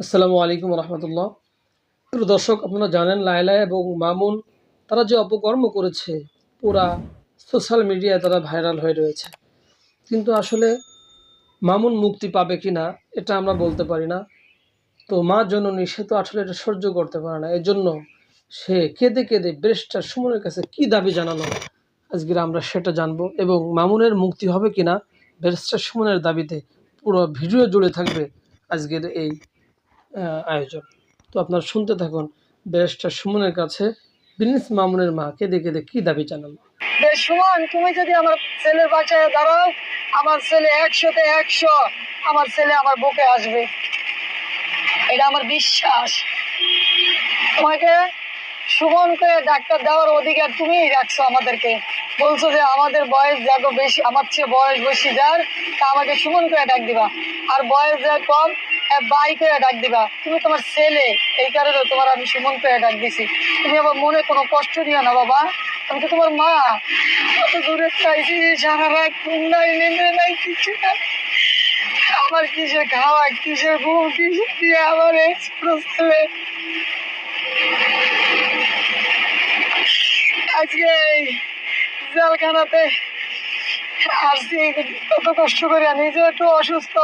আসসালামু আলাইকুম রহমতুল্লাহ। প্রিয় দর্শক, আপনারা জানেন লায়লা এবং মামুন, তারা যে অপকর্ম করেছে, পুরা সোশ্যাল মিডিয়ায় তারা ভাইরাল হয়ে রয়েছে। কিন্তু আসলে মামুন মুক্তি পাবে কি না এটা আমরা বলতে পারি না। তো মা জননী, সে তো আসলে এটা সহ্য করতে পারে না। এজন্য সে কেঁদে কেঁদে ব্রেস্টার সুমনের কাছে কি দাবি জানানো আজকের আমরা সেটা জানব। এবং মামুনের মুক্তি হবে কিনা ব্যারিস্টার সুমনের দাবিতে পুরো ভিডিও জুড়ে থাকবে আজকের এই আয়োজন। তো আপনারা শুনতে থাকুন ব্যারিস্টার সুমনের কাছে। বিনিস মামুনের মা কেঁদে কেঁদে কি দাবি জানান যে সুমন, তুমি যদি আমার ছেলের বাচ্চায় দাঁড়াও, আমার ছেলে একশোতে একশো, আমার ছেলে আমার বুকে আসবে। এটা আমার বিশ্বাস। তোমাকে, সুমনকে ডাক্তার দেওয়ার অধিকার তুমিই রাখছো আমাদেরকে। বলছো যে আমাদের বয়স যত বেশি, আমার চেয়ে বয়স বেশি যার, তা আমাকে সুমন করে ডাক দিবা। আর বয়স যা কম বাই করে ডাক দিবা। তুমি তোমার ছেলে, এই কারণে তোমার আমি সুমন ডাক দিছি। তুমি আবার মনে কোনো কষ্ট দিও না, বাবা। আমি তো তোমার মা। কত দূরে চাইছি নাই নাই, কিছু না। আমার খাওয়া ঘুম দিয়ে আমার ছেলে? আজকে এই জেলখানাতে আসছি কত কষ্ট করে নিজে একটু অসুস্থ।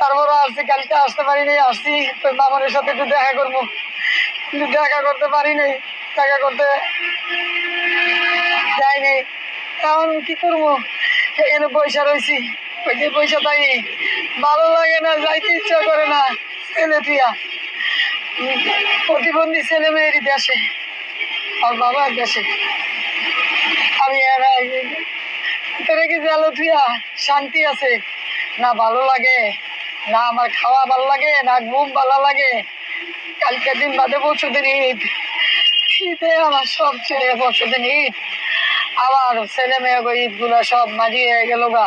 তারপরে আসছি কালকে আসতে পারি নাই আসছি, তো মামার সাথে একটু দেখা করব। কিন্তু দেখা করতে পারি নাই দেখা করতে যাই নাই এখন কি করব? এখানে পয়সা রয়েছি ওই যে পয়সা তাই ভালো লাগে না, যাইতে ইচ্ছা করে না ছেলে তুইয়া প্রতিবন্ধী ছেলে মেয়েরই দেশে, আর বাবার দেশে। আমি তোরে কি জালো তুইয়া শান্তি আছে? না ভালো লাগে? না আমার খাওয়া ভালো লাগে, না ঘুম ভালো লাগে। কালকে দিন বাদে পরশু দিন ঈদ। ঈদে আমার সব ছেলে পরশু দিন ঈদ। আবার ছেলে মেয়ে ঈদগুলা সব মাঝি হয়ে গেল গা।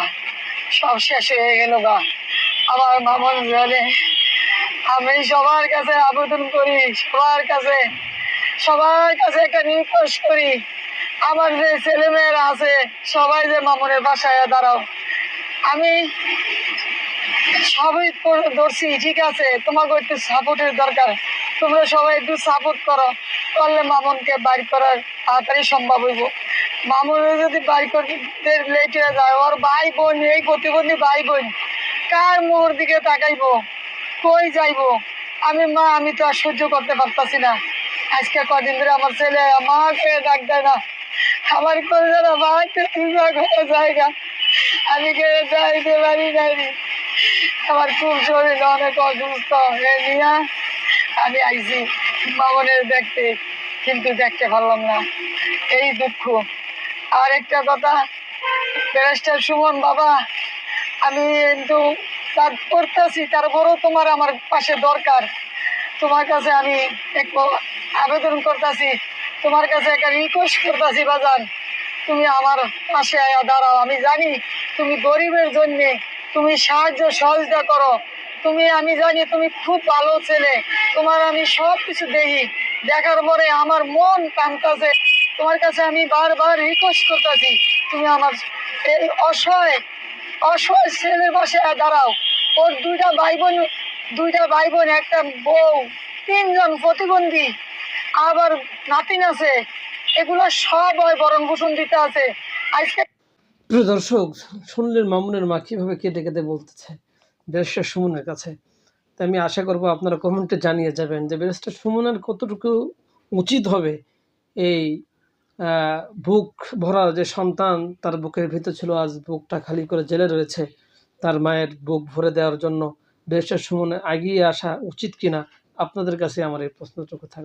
সব শেষ হয়ে গেল গা। আমার মামন জানে আমি সবার কাছে আবেদন করি, সবার কাছে সবার কাছে একটা রিকোয়েস্ট করি। আমার যে ছেলে মেয়েরা আছে, সবাই যে মামনের বাসায় দাঁড়াও। আমি সবই ধরছি ঠিক আছে। তোমাকে একটু সাপোর্টের দরকার। তোমরা সবাই একটু সাপোর্ট করো। করলে মামনকে বাড়ি করার তাড়াতাড়ি সম্ভব হইব। মামুনের যদি বাড়ি করতে লেট হয়ে যায়, ওর ভাই বোন, এই প্রতিবন্ধী ভাই বোন, কার মোর দিকে তাকাইবো? কই যাইবো? আমি, মা, আমি তো আর সহ্য করতে পারতাছি না। আজকে কদিন ধরে আমার ছেলে মাকে ডাক দেয় না। আমার করে যারা মাকে জায়গা। আমি কে যাইতে পারি নাই। আমার খুব শরীর অনেক অসুস্থ, এ নিয়া আমি আইছি মামনের দেখতে, কিন্তু দেখতে পারলাম না। এই দুঃখ। আর একটা কথা ব্যারিস্টার সুমন বাবা, আমি কিন্তু কাজ করতেছি, তারপরেও তোমার আমার পাশে দরকার। তোমার কাছে আমি একটু আবেদন করতেছি, তোমার কাছে একটা রিকোয়েস্ট করতেছি, বাজান। তুমি আমার পাশে আয়া দাঁড়াও, আমি জানি তুমি গরিবের জন্যে তুমি সাহায্য সহযোগিতা করো। তুমি, আমি জানি তুমি খুব ভালো ছেলে। তোমার আমি সব কিছু দেখি। দেখার পরে আমার মন কামতাছে তোমার কাছে আমি বারবার রিকোয়েস্ট করতেছি, তুমি আমার এই অসহায় অসহায় ছেলের পাশে দাঁড়াও। ওর দুইটা ভাই বোন দুইটা ভাই বোন একটা বউ, তিনজন প্রতিবন্ধী, আবার নাতিন আছে। এগুলো সব ওই বরণ পোষণ দিতে আছে। আজকে প্রিয় দর্শক শুনলেন মামুনের মা কীভাবে কেটে কেটে বলতেছে ব্যারিস্টার সুমনের কাছে? তো আমি আশা করব আপনারা কমেন্টে জানিয়ে যাবেন যে ব্যারিস্টার সুমনের কতটুকু উচিত হবে এই বুক ভরা যে সন্তান তার বুকের ভিতর ছিল, আজ বুকটা খালি করে জেলে রয়েছে, তার মায়ের বুক ভরে দেওয়ার জন্য ব্যারিস্টার সুমনের এগিয়ে আসা উচিত কিনা? আপনাদের কাছে আমার এই প্রশ্নটুকু থাকবে।